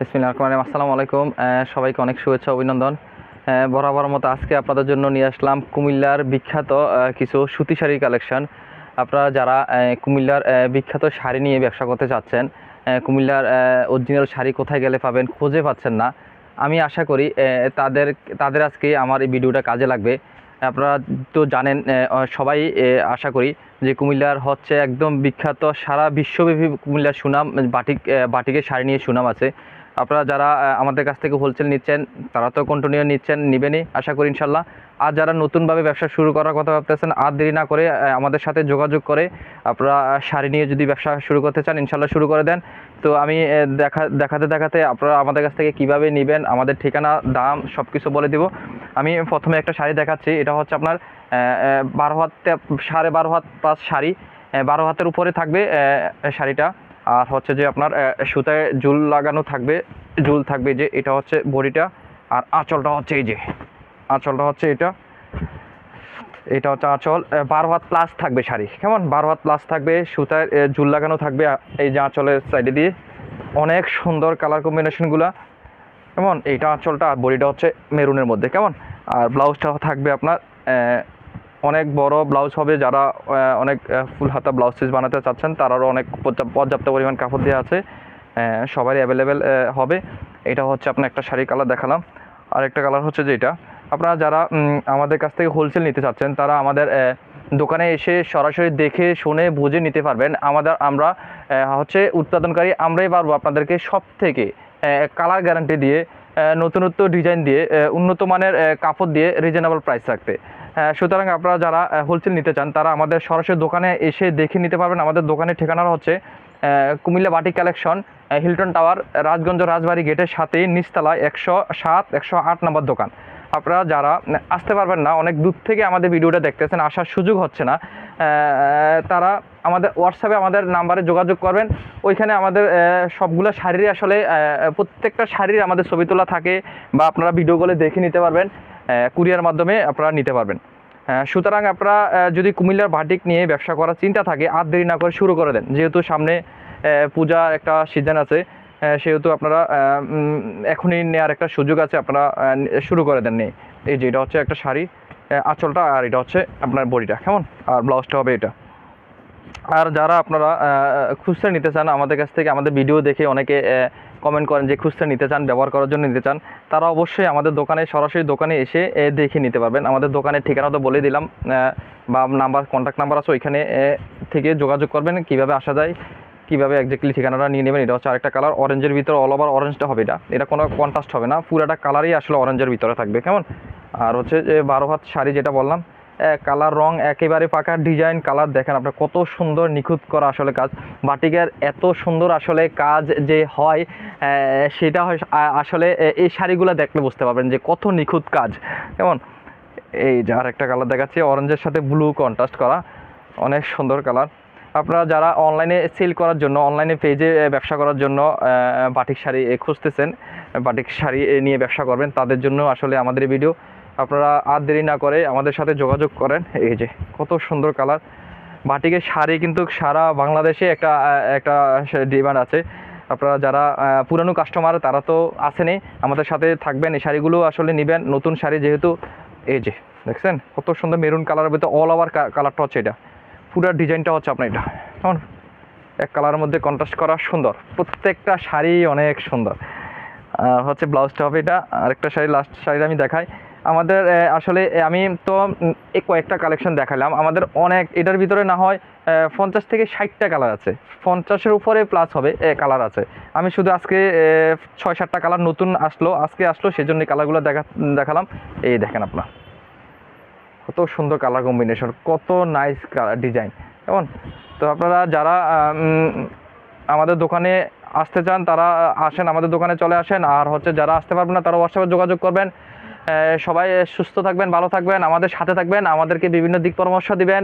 রহিম। আসসালামু আলাইকুম। সবাইকে অনেক শুভেচ্ছা, অভিনন্দন। বরাবর মতো আজকে আপনাদের জন্য নিয়ে আসলাম কুমিল্লার বিখ্যাত কিছু সুতি শাড়ির কালেকশন। আপনারা যারা কুমিল্লার বিখ্যাত শাড়ি নিয়ে ব্যবসা করতে চাচ্ছেন কুমিল্লার অরিজিনাল শাড়ি কোথায় গেলে পাবেন খুঁজে পাচ্ছেন না। আমি আশা করি তাদের তাদের আজকে আমার এই ভিডিওটা কাজে লাগবে। আপনারা তো জানেন সবাই আশা করি যে কুমিল্লার হচ্ছে একদম বিখ্যাত সারা বিশ্বব্যাপী কুমিল্লার সুনাম, বাটিক বাটিকের শাড়ি নিয়ে সুনাম আছে। আপনারা যারা আমাদের কাছ থেকে হোলসেল নিচ্ছেন, তারা তো কন্টিনিউ নিচ্ছেন, নেবেনই, আশা করি ইনশাল্লাহ আর যারা নতুনভাবে ব্যবসা শুরু করার কথা ভাবতেছেন, আর দেরি না করে আমাদের সাথে যোগাযোগ করে আপনারা শাড়ি নিয়ে যদি ব্যবসা শুরু করতে চান ইনশাল্লাহ শুরু করে দেন। তো আমি দেখা, দেখাতে দেখাতে আপনারা আমাদের কাছ থেকে কীভাবে নেবেন, আমাদের ঠিকানা, দাম সব কিছু বলে দিব। আমি প্রথমে একটা শাড়ি দেখাচ্ছি, এটা হচ্ছে আপনার বারো হাত সাড়ে বারো হাত পাঁচ শাড়ি বারো হাতের উপরে থাকবে শাড়িটা। আর হচ্ছে যে আপনার সুতায় জুল লাগানো থাকবে, জুল থাকবে যে, এটা হচ্ছে বড়িটা, আর আঁচলটা হচ্ছে এই যে, আঁচলটা হচ্ছে এটা। এটা হচ্ছে আঁচল বারো হাত প্লাস থাকবে শাড়ি, কেমন? বারো হাত প্লাস থাকবে, সুতায় জুল লাগানো থাকবে এই যে আঁচলের সাইডে দিয়ে। অনেক সুন্দর কালার কম্বিনেশনগুলা কেমন? এইটা আঁচলটা আর বডিটা হচ্ছে মেরুনের মধ্যে, কেমন? আর ব্লাউজটা থাকবে আপনার অনেক বড় ব্লাউজ হবে যারা অনেক ফুল হাতা ব্লাউজ পিস বানাতে চাচ্ছেন, তারারও অনেক পর্যাপ্ত- পরিমাণ কাপড় দেওয়া আছে সবারই অ্যাভেলেবেল হবে। এটা হচ্ছে আপনার একটা শাড়ি কালার দেখালাম। আর একটা কালার হচ্ছে যে এটা আপনারা যারা আমাদের কাছ থেকে হোলসেল নিতে চাচ্ছেন, তারা আমাদের দোকানে এসে সরাসরি দেখে, শুনে, বুঝে নিতে পারবেন। আমাদের, আমরা হচ্ছে উৎপাদনকারী, আমরাই পারব আপনাদেরকে সব থেকে কালার গ্যারান্টি দিয়ে নতুনত্ব ডিজাইন দিয়ে উন্নত মানের কাপড় দিয়ে রিজনেবল প্রাইস রাখতে। সুতরাং আপনারা যারা হোলসেল নিতে চান, তারা আমাদের সরাসরি দোকানে এসে দেখে নিতে পারবেন। আমাদের দোকানের ঠিকানা হচ্ছে কুমিল্লা বাটি collection Hilton tower Rajganj Rajbari গেটের সাথেই নিচতলায় একশো সাত, একশো আট নম্বর দোকান। আপনারা যারা আসতে পারবেন না, অনেক দূর থেকে আমাদের ভিডিওটা দেখতেছেন, আসার সুযোগ হচ্ছে না তারা আমাদের হোয়াটসঅ্যাপে আমাদের নাম্বারে যোগাযোগ করবেন। ওইখানে আমাদের সবগুলো শাড়িরই আসলে প্রত্যেকটা শাড়ির আমাদের ছবি তোলা থাকে, বা আপনারা ভিডিও ভিডিওগুলো দেখে নিতে পারবেন। কুরিয়ার মাধ্যমে আপনারা নিতে পারবেন। সুতরাং আপনারা যদি কুমিল্লার ভাটিক নিয়ে ব্যবসা করার চিন্তা থাকে, আর দেরি না করে শুরু করে দেন। যেহেতু সামনে পূজা একটা সিজন আছে সেহেতু আপনারা এখনই নেওয়ার একটা সুযোগ আছে, আপনারা শুরু করে দেন নেই এই যে, এটা হচ্ছে একটা শাড়ি আঁচলটা, আর এটা হচ্ছে আপনার বডিটা, কেমন? আর ব্লাউজটা হবে এটা। আর যারা আপনারা খুচরা নিতে চান, আমাদের কাছ থেকে আমাদের ভিডিও দেখে অনেকে কমেন্ট করেন যে খুচরা নিতে চান, ব্যবহার করার জন্য নিতে চান, তারা অবশ্যই আমাদের দোকানে, সরাসরি দোকানে এসে দেখে নিতে পারবেন। আমাদের দোকানের ঠিকানা তো বলে দিলাম বা নাম্বার কন্ট্যাক্ট নাম্বার আছে ওইখানে থেকে যোগাযোগ করবেন, কীভাবে আসা যায়, কীভাবে একজাক্টলি ঠিকানাটা নিয়ে নেবেন, এটা হচ্ছে আরেকটা কালার অরেঞ্জের ভিতরে অল ওভার অরেঞ্জটা হবে এটা। এটা কোনো কন্ট্রাস্ট হবে না, পুরাটা কালারই আসলে অরেঞ্জের ভিতরে থাকবে, কেমন? আর হচ্ছে যে বারো হাত শাড়ি যেটা বললাম কালার রং একেবারে পাকা ডিজাইন, কালার দেখেন আপনার কত সুন্দর নিখুঁত করা আসলে কাজ। বাটিকের এত সুন্দর আসলে কাজ যে হয় সেটা আসলে এই শাড়িগুলো দেখলে বুঝতে পারবেন যে কত নিখুঁত কাজ। কেমন? এই যে আর একটা কালার দেখাচ্ছি, অরেঞ্জের সাথে ব্লু কন্ট্রাস্ট করা, অনেক সুন্দর কালার। আপনারা যারা অনলাইনে সেল করার জন্য অনলাইনে পেজে ব্যবসা করার জন্য বাটিক শাড়ি খুঁজতেছেন, বাটিক শাড়ি নিয়ে ব্যবসা করবেন, তাদের জন্য আসলে আমাদের ভিডিও আপনারা আর দেরি না করে আমাদের সাথে যোগাযোগ করেন। এই যে, কত সুন্দর কালার। বাটিকের শাড়ি কিন্তু সারা বাংলাদেশে একটা একটা ডিমান্ড আছে। আপনারা যারা পুরানো কাস্টমার, তারা তো আসেনি। আমাদের সাথে থাকবেন। এই শাড়িগুলো আসলে নেবেন। নতুন শাড়ি যেহেতু, এই যে, দেখছেন? কত সুন্দর মেরুন কালারের ভিতরে অল ওভার কালারটা হচ্ছে এটা। পুরো ডিজাইনটা হচ্ছে আপনার এটা। কেমন? এক কালারের মধ্যে কন্ট্রাস্ট করা সুন্দর। প্রত্যেকটা শাড়ি অনেক সুন্দর। আর হচ্ছে ব্লাউজটা হবে এটা। আরেকটা শাড়ি লাস্ট শাড়িটা আমি দেখাই। আমাদের আসলে আমি তো এই কয়েকটা কালেকশন দেখালাম। আমাদের অনেক, এটার ভিতরে না হয় পঞ্চাশ থেকে ষাটটা কালার আছে। পঞ্চাশের উপরে প্লাস হবে কালার আছে। আমি শুধু আজকে ছয় সাতটা কালার নতুন আসলো, আজকে আসলো, সেজন্য কালারগুলো দেখা, দেখালাম। এই দেখেন আপনার। কত সুন্দর কালার কম্বিনেশন কত নাইস কালার ডিজাইন কেমন? তো আপনারা যারা আমাদের দোকানে আসতে চান, তারা আসেন, আমাদের দোকানে চলে আসেন। আর হচ্ছে যারা আসতে পারবেন না, তারা হোয়াটসঅ্যাপে যোগাযোগ করবেন। সবাই সুস্থ থাকবেন, ভালো থাকবেন, আমাদের সাথে থাকবেন, আমাদেরকে বিভিন্ন দিক পরামর্শ দিবেন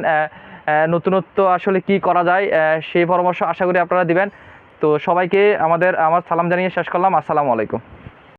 নতুনত্ব আসলে কি করা যায় সেই পরামর্শ আশা করি আপনারা দিবেন। তো সবাইকে আমাদের, আমার সালাম জানিয়ে শেষ করলাম, আসসালামু আলাইকুম।